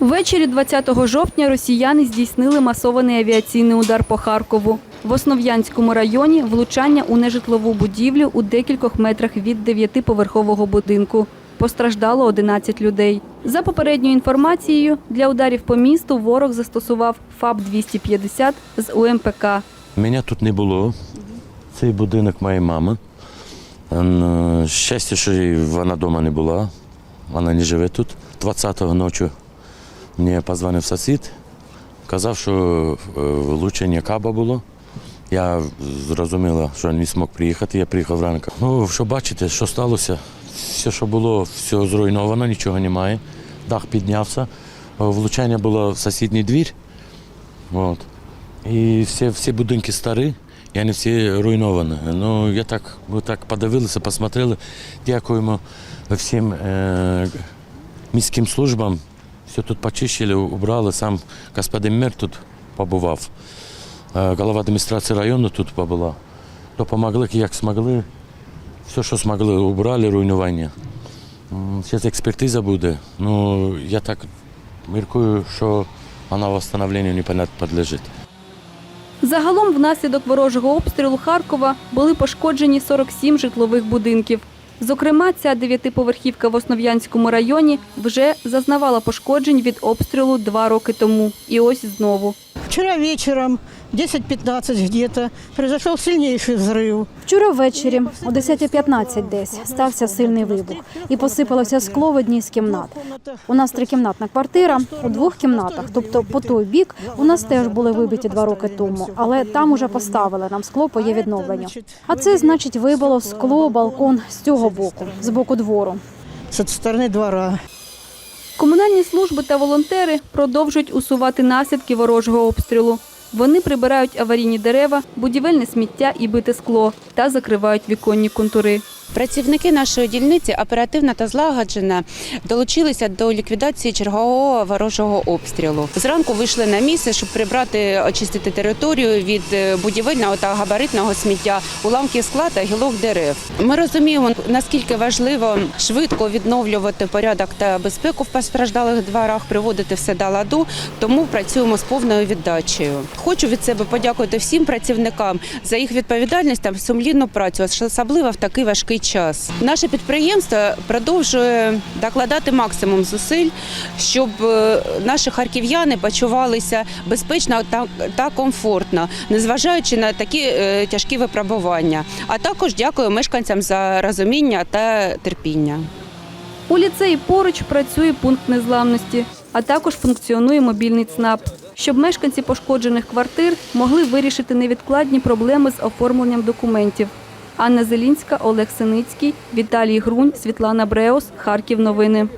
Ввечері 20 жовтня росіяни здійснили масований авіаційний удар по Харкову. В Основ'янському районі влучання у нежитлову будівлю у декількох метрах від дев'ятиповерхового будинку. Постраждало 11 людей. За попередньою інформацією, для ударів по місту ворог застосував ФАБ-250 з УМПК. Мене тут не було. Цей будинок моєї мами. Ем, Щастя, що вона вдома не була. Вона не живе тут. 20-го ночі мені позвонив сусід, казав, що е, влучення каба було. Я зрозуміла, що не змог приїхати, я приїхав ранку. Ну, що бачите, що сталося? Все, що було, все зруйновано, нічого немає. Дах піднявся. Е, Влучання було в сусідній двір. От. І всі, всі будинки старі, і вони всі руйновані. Ну, я так, ми так подивилися, посмотрели. Дякуємо всім е, міським службам. Все тут почищили, убрали. Сам господин мер тут побував. Е, голова адміністрації району тут побула. Допомогли, як змогли. Все, що змогли, убрали руйнування. Зараз експертиза буде. Ну, я так міркую, що вона встановленню не підлежить. Загалом внаслідок ворожого обстрілу Харкова були пошкоджені 47 житлових будинків. Зокрема, ця дев'ятиповерхівка в Основ'янському районі вже зазнавала пошкоджень від обстрілу два роки тому. І ось знову. Вчера вечером, 10-15 где-то, произошел сильнейший взрыв. Вчора ввечері о 10.15 десь стався сильний вибух і посипалося скло в одній з кімнат. У нас трикімнатна квартира у двох кімнатах, тобто по той бік у нас теж були вибиті два роки тому, але там уже поставили нам скло по є відновленню. А це значить вибило скло, балкон з цього боку, з боку двору. С этой стороны двора. Комунальні служби та волонтери продовжують усувати наслідки ворожого обстрілу. Вони прибирають аварійні дерева, будівельне сміття і бите скло та закривають віконні контури. Працівники нашої дільниці оперативно та злагоджено долучилися до ліквідації чергового ворожого обстрілу. Зранку вийшли на місце, щоб прибрати, очистити територію від е, будівельного та габаритного сміття, уламків скла та гілок дерев. Ми розуміємо, наскільки важливо швидко відновлювати порядок та безпеку в постраждалих дворах, приводити все до ладу, тому працюємо з повною віддачею. Хочу від себе подякувати всім працівникам за їх відповідальність та сумлінну працю, особливо в такий важкий час. Наше підприємство продовжує докладати максимум зусиль, щоб е, наші харків'яни почувалися безпечно та, та комфортно, незважаючи на такі е, тяжкі випробування. А також дякую мешканцям за розуміння та терпіння. У ліцеї поруч працює пункт незламності, а також функціонує мобільний ЦНАП, щоб мешканці пошкоджених квартир могли вирішити невідкладні проблеми з оформленням документів. Анна Зелінська, Олег Синицький, Віталій Грунь, Світлана Бреус, Харків. Новини.